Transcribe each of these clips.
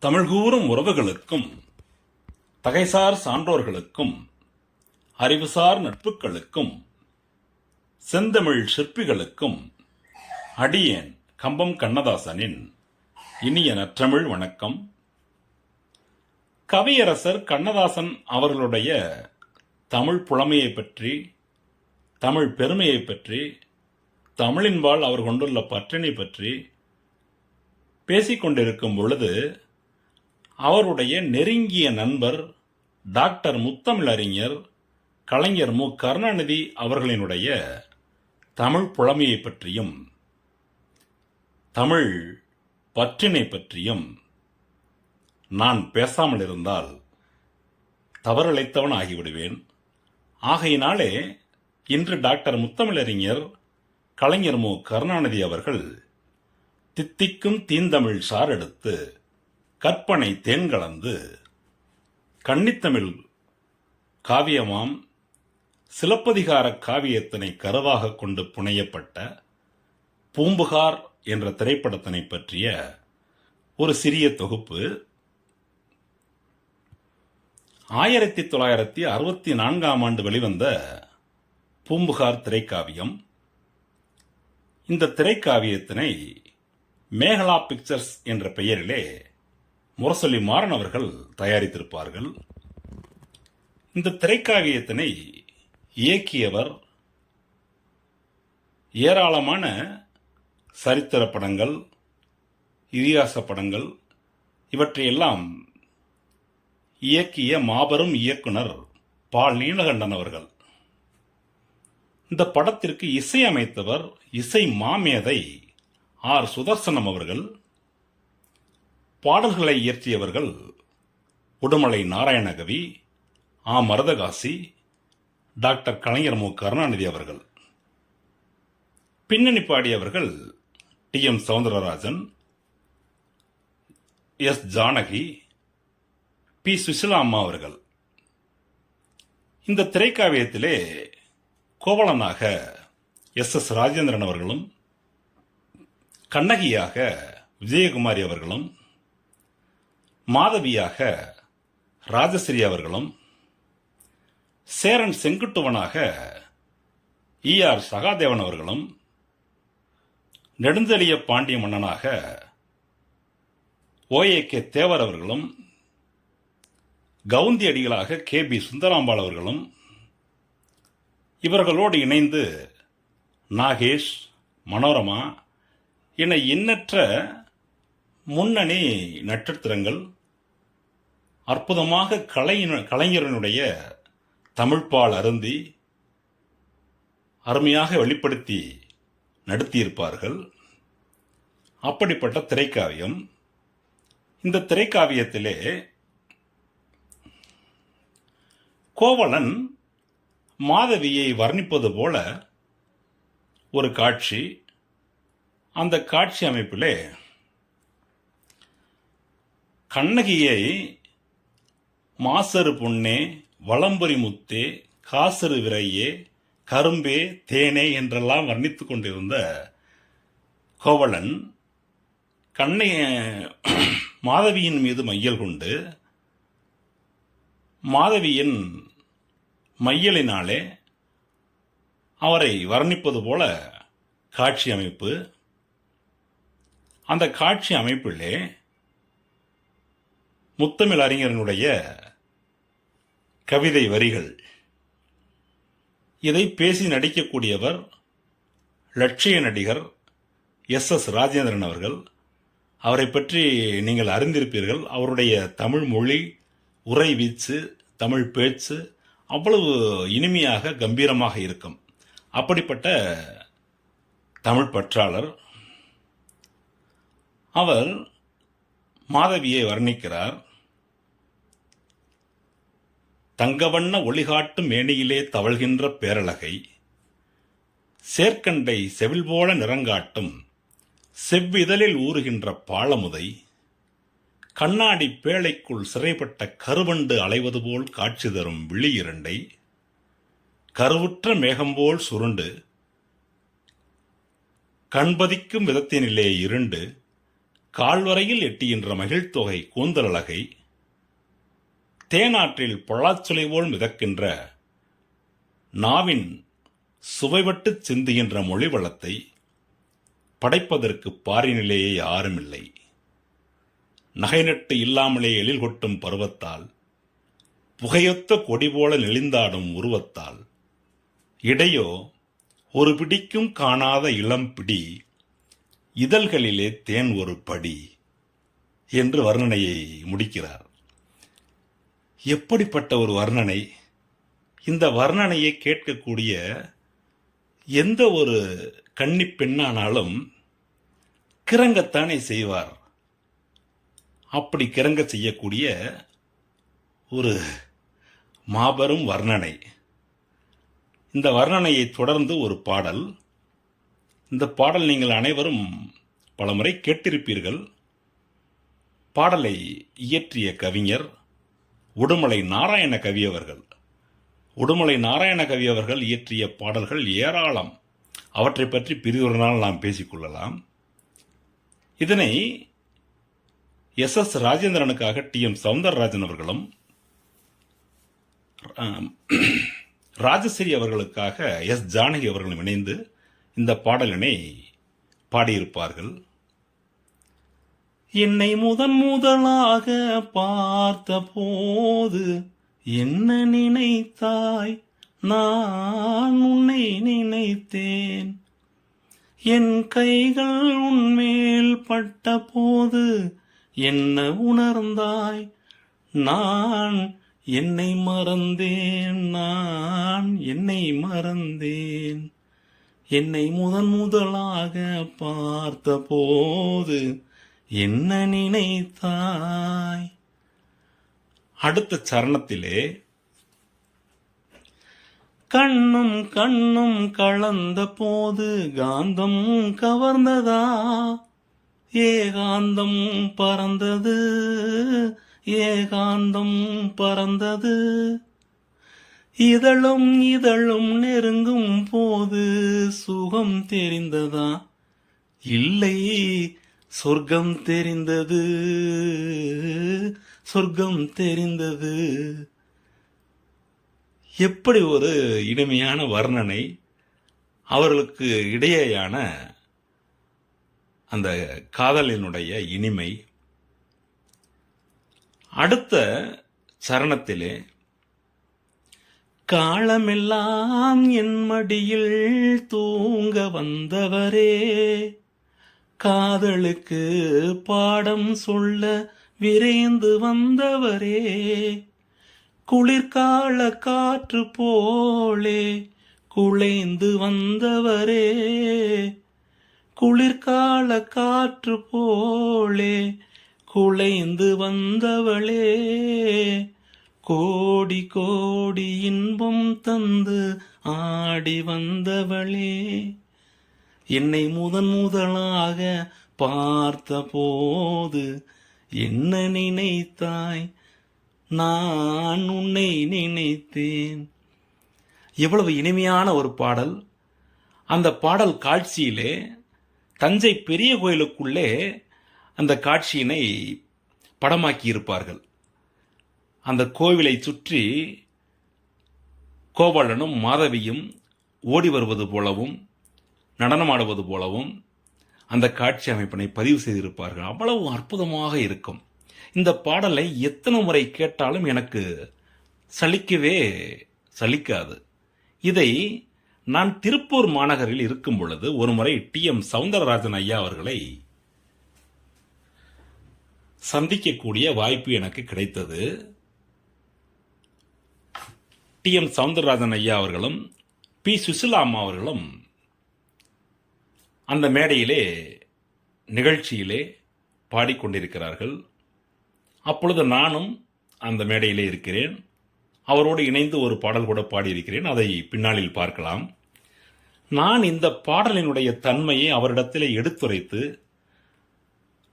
தமிழ்கூறும் உறவுகளுக்கும் தகைசார் சான்றோர்களுக்கும் அறிவுசார் நட்புகளுக்கும் செந்தமிழ் சிற்பிகளுக்கும் அடியேன் கம்பம் கண்ணதாசனின் இனிய நற்றமிழ் வணக்கம். கவியரசர் கண்ணதாசன் அவர்களுடைய தமிழ் புலமையை பற்றி தமிழ் பெருமையை பற்றி தமிழின்பால் அவர் கொண்டுள்ள பற்றினை பற்றி பேசிக்கொண்டிருக்கும் பொழுது அவருடைய நெருங்கிய நண்பர் டாக்டர் முத்தமிழறிஞர் கலைஞர் மு. கருணாநிதி அவர்களினுடைய தமிழ் புலமையை பற்றியும் தமிழ் பற்றினை பற்றியும் நான் பேசாமல் இருந்தால் தவறிழைத்தவன் ஆகிவிடுவேன் ஆகையினாலே இன்று டாக்டர் முத்தமிழறிஞர் கலைஞர் மு. கருணாநிதி அவர்கள் தித்திக்கும் தீந்தமிழ் சார் எடுத்து கற்பனை தேன் கலந்து கன்னித்தமிழ் காவியமாம் சிலப்பதிகார காவியத்தினை கருவாக கொண்டு புனையப்பட்ட பூம்புகார் என்ற திரைப்படத்தினை பற்றிய ஒரு சிறிய தொகுப்பு. ஆயிரத்தி தொள்ளாயிரத்தி அறுபத்தி நான்காம் ஆண்டு வெளிவந்த பூம்புகார் திரைக்காவியம். இந்த திரைக்காவியத்தினை மேகலா பிக்சர்ஸ் என்ற பெயரிலே முரசொலி மாறன் அவர்கள் தயாரித்திருப்பார்கள். இந்த திரைக்காவியத்தினை இயக்கியவர் ஏராளமான சரித்திர படங்கள் இதிகாச படங்கள் இவற்றையெல்லாம் இயக்கிய மாபெரும் இயக்குனர் பால் நீலகண்டன் அவர்கள். இந்த படத்திற்கு இசையமைத்தவர் இசை மாமேதை ஆர் சுதர்சனம் அவர்கள். பாடல்களை இயற்றியவர்கள் உடுமலை நாராயணகவி ஆ. மருதகாசி டாக்டர். கலைஞர் மு. கருணாநிதி அவர்கள். பின்னணி பாடியவர்கள் T. M. Soundararajan S. Janaki P. Susheela அம்மா அவர்கள். இந்த திரைக்காவியத்திலே கோவலனாக எஸ். எஸ். ராஜேந்திரன் அவர்களும் கண்ணகியாக விஜயகுமாரி அவர்களும் மாதவியாக ராஜஸ்ரீ அவர்களும் சேரன் செங்குட்டுவனாக இ ஆர் சகாதேவன் அவர்களும் நெடுஞ்செழிய பாண்டிய மன்னனாக ஓஏ கே தேவர் அவர்களும் கவுந்தி அடிகளாக கே பி சுந்தராம்பாள் அவர்களும் இவர்களோடு இணைந்து நாகேஷ் மனோரமா என எண்ணற்ற முன்னணி நட்சத்திரங்கள் அற்புதமாக கலைஞ கலைஞரனுடைய தமிழ்பால் அருந்தி அருமையாக வெளிப்படுத்தி நடத்தியிருப்பார்கள். அப்படிப்பட்ட திரைக்காவியம். இந்த திரைக்காவியத்திலே கோவலன் மாதவியை வர்ணிப்பது போல ஒரு காட்சி. அந்த காட்சி அமைப்பிலே கண்ணகியை மாசரு பொன்னே வளம்புரி முத்தே காசரு விரையே கரும்பே தேனே என்றெல்லாம் வர்ணித்து கொண்டிருந்த கோவலன் கண்ணை மாதவியின் மீது மையல் கொண்டு மாதவியின் மையலினாலே அவரை வர்ணிப்பது போல காட்சி அமைப்பு. அந்த காட்சி அமைப்பிலே முத்தமிழ் அறிஞரனுடைய கவிதை வரிகள். இதை பேசி நடிக்கக்கூடியவர் லட்சிய நடிகர் எஸ் எஸ் ராஜேந்திரன் அவர்கள். அவரை பற்றி நீங்கள் அறிந்திருப்பீர்கள். அவருடைய தமிழ் மொழி உரை வீச்சு தமிழ் பேச்சு அவ்வளவு இனிமையாக கம்பீரமாக இருக்கும். அப்படிப்பட்ட தமிழ் பற்றாளர். அவர் மாதவியை வர்ணிக்கிறார். தங்கவண்ண ஒளிகாட்டும் மேனியிலே தவழ்கின்ற பேரழகை சேர்க்கண்டை செவில் போல நிறங்காட்டும் செவ்விதழில் ஊறுகின்ற பாலமுதை கண்ணாடி பேழைக்குள் சிறைப்பட்ட கருவண்டு அலைவது போல் காட்சி தரும் விழி இரண்டை கருவுற்ற மேகம்போல் சுருண்டு கண்பதிக்கும் விதத்தினிலே இருண்டு கால்வரையில் எட்டுகின்ற மகிழ்த்தொகை கூந்தலழகை தேனாற்றில் பொள்ளாச்சொலை போல் மிதக்கின்ற நாவின் சுவைபட்டு சிந்துகின்ற மொழி வளத்தை படைப்பதற்கு பாரினிலேயே யாருமில்லை. நகைநட்டு இல்லாமலே எழில் கொட்டும் பருவத்தால் புகையொத்த கொடி போல நெளிந்தாடும் உருவத்தால் இடையோ ஒரு பிடிக்கும் காணாத இளம் பிடி இதழ்களிலே தேன் ஒரு படி என்று வர்ணனையை முடிக்கிறார். எப்படிப்பட்ட ஒரு வர்ணனை? இந்த வர்ணனையை கேட்கக்கூடிய எந்த ஒரு கன்னி பெண்ணானாலும் கிறங்கத்தானே செய்வார். அப்படி கிறங்க செய்யக்கூடிய ஒரு மாபெரும் வர்ணனை. இந்த வர்ணனையை தொடர்ந்து ஒரு பாடல். இந்த பாடல் நீங்கள் அனைவரும் பலமுறை கேட்டிருப்பீர்கள். பாடலை இயற்றிய கவிஞர் உடுமலை நாராயண கவி அவர்கள். உடுமலை நாராயண கவி அவர்கள் இயற்றிய பாடல்கள் ஏராளம். அவற்றை பற்றி பிரிதொரு நாள் நாம் பேசிக்கொள்ளலாம் இதனை எஸ் எஸ் ராஜேந்திரனுக்காக டி எம் சவுந்தரராஜன் அவர்களும் ராஜஸ்ரீ அவர்களுக்காக எஸ் ஜானகி அவர்களும் இணைந்து இந்த பாடலினை பாடியிருப்பார்கள். என்னை முதன் முதலாக பார்த்த போது என்ன நினைத்தாய்? நான் உன்னை நினைத்தேன். என் கைகள் உன்மேல் பட்ட போது என்ன உணர்ந்தாய்? நான் என்னை மறந்தேன். நான் என்னை மறந்தேன். என்னை முதன் முதலாக பார்த்த போது என்ன நினைத்தாய்? அடுத்த சரணத்திலே கண்ணும் கண்ணும் கலந்த போது காந்தம் கவர்ந்ததா? ஏகாந்தம் பறந்தது ஏகாந்தம் பறந்தது. இதழும் இதழும் நெருங்கும் போது சுகம் தெரிந்ததா? இல்லை சொர்க்கம் தெரிந்தது. சொர்க்கம் தெரிந்தது. எப்படி ஒரு இனிமையான வர்ணனை அவர்களுக்கு இடையேயான அந்த காதலினுடைய இனிமை. அடுத்த சரணத்திலே காலமெல்லாம் என் மடியில் தூங்க வந்தவரே காதலுக்கு பாடம் சொல்ல விரைந்து வந்தவரே குளிர்கால காற்று போலே குளைந்து வந்தவரே குளிர்கால காற்று போலே குளைந்து வந்தவளே கோடி கோடி இன்பம் தந்து ஆடி வந்தவளே. என்னை முதன் முதலாக பார்த்த போது என்ன நினைத்தாய்? நான் உன்னை நினைத்தேன். எவ்வளவு இனிமையான ஒரு பாடல். அந்த பாடல் காட்சியிலே தஞ்சை பெரிய கோயிலுக்குள்ளே அந்த காட்சியினை படமாக்கி இருப்பார்கள் அந்த கோவிலை சுற்றி கோபாலனும் மாதவியும் ஓடி வருவது போலவும் நடனமாடுவது போலவும் அந்த காட்சி அமைப்பினை பதிவு செய்திருப்பார்கள். அவ்வளவு அற்புதமாக இருக்கும். இந்த பாடலை எத்தனை முறை கேட்டாலும் எனக்கு சலிக்கவே சலிக்காது. இதை நான் திருப்பூர் மாநகரில் இருக்கும் பொழுது ஒரு முறை டி. எம். சவுந்தரராஜன் ஐயா அவர்களை சந்திக்கக்கூடிய வாய்ப்பு எனக்கு கிடைத்தது. டி. எம். சவுந்தரராஜன் ஐயா அவர்களும் பி. சுசிலா அம்மா அவர்களும் அந்த மேடையிலே நிகழ்ச்சியிலே பாடிக்கொண்டிருக்கிறார்கள். அப்பொழுது நானும் அந்த மேடையிலே இருக்கிறேன். அவரோடு இணைந்து ஒரு பாடல் கூட பாடியிருக்கிறேன். அதை பின்னாளில் பார்க்கலாம். நான் இந்த பாடலினுடைய தன்மையை அவரிடத்திலே எடுத்துரைத்து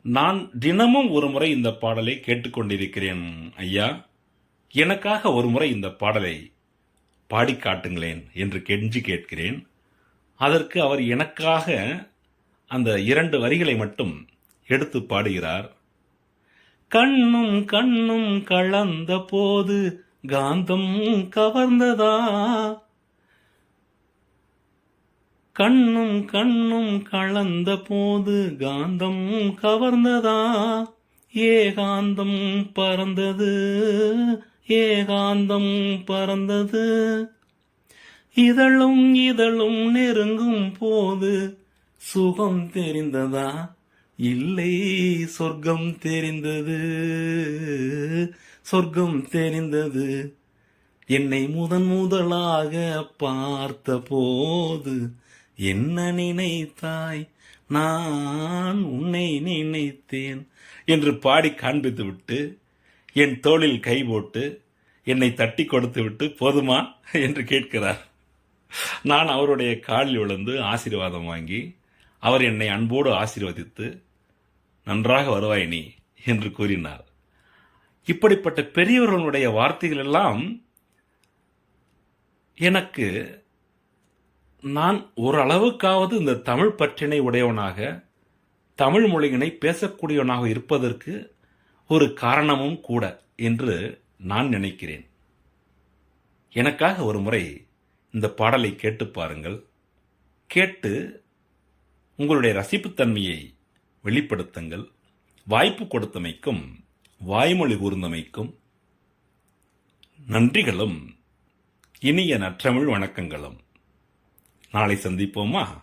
நான் தினமும் ஒரு முறை இந்த பாடலை கேட்டுக்கொண்டிருக்கிறேன் ஐயா. எனக்காக ஒரு முறை இந்த பாடலை பாடி காட்டுங்களேன் என்று கெஞ்சி கேட்கிறேன். அதற்கு அவர் எனக்காக அந்த இரண்டு வரிகளை மட்டும் எடுத்து பாடுகிறார். கண்ணும் கண்ணும் கலந்த போது காந்தம் கவர்ந்ததா? கண்ணும் கண்ணும் கலந்த போது காந்தம் கவர்ந்ததா? ஏகாந்தம் பறந்தது ஏகாந்தம் பறந்தது. இதழும் இதழும் நெருங்கும் போது சுகம் தெரிந்ததா? இல்லை சொர்க்கம் தெரிந்தது. சொர்க்கம் தெரிந்தது. என்னை முதன் முதலாக பார்த்த போது என்ன நினைத்தாய்? நான் உன்னை நினைத்தேன் என்று பாடி காண்பித்து விட்டு என் தோளில் கை போட்டு என்னை தட்டி கொடுத்து விட்டு போதுமா? என்று கேட்கிறார். நான் அவருடைய காலில் விழுந்து ஆசீர்வாதம் வாங்கி அவர் என்னை அன்போடு ஆசீர்வதித்து நன்றாக வருவாய் நீ என்று கூறினார். இப்படிப்பட்ட பெரியவர்களுடைய வார்த்தைகள் எல்லாம் எனக்கு நான் ஓரளவுக்காவது இந்த தமிழ் பற்றினை உடையவனாக தமிழ் மொழியினை பேசக்கூடியவனாக இருப்பதற்கு ஒரு காரணமும் கூட என்று நான் நினைக்கிறேன். எனக்காக ஒரு முறை இந்த பாடலை கேட்டு பாருங்கள். கேட்டு உங்களுடைய ரசிப்புத்தன்மையை வெளிப்படுத்துங்கள். வாய்ப்பு கொடுத்தமைக்கும் வாய்மொழி கூர்ந்தமைக்கும் நன்றிகளும் இனிய நற்றமிழ் வணக்கங்களும். நாளை சந்திப்போமா?